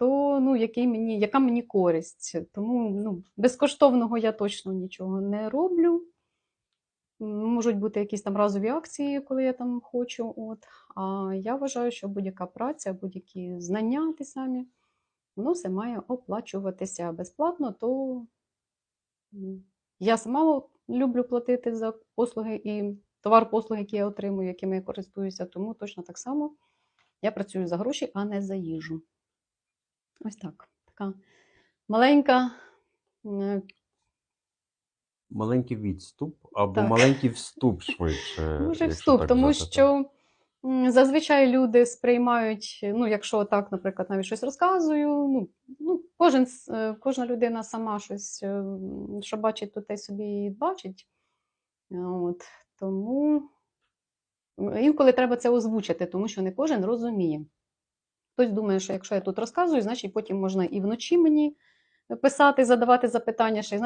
то ну, який мені, яка мені користь. Тому ну, безкоштовного я точно нічого не роблю. Можуть бути якісь там разові акції, коли я там хочу. От. А я вважаю, що будь-яка праця, будь-які знання ті самі, воно все має оплачуватися безплатно, то я сама люблю платити за послуги і товар-послуги, які я отримую, якими я користуюся, тому точно так само я працюю за гроші, а не за їжу. Ось так. Така маленька. е, Маленький відступ або Так. маленький вступ швидше. Може, вступ, тому так. що зазвичай люди сприймають, ну, якщо так, наприклад, навіть щось розказую, ну, ну кожен, е, кожна людина сама щось, е, що бачить, то те собі і бачить. От, тому інколи треба це озвучити, тому що не кожен розуміє. Хтось думає, що якщо я тут розказую, значить потім можна і вночі мені писати, задавати запитання, ще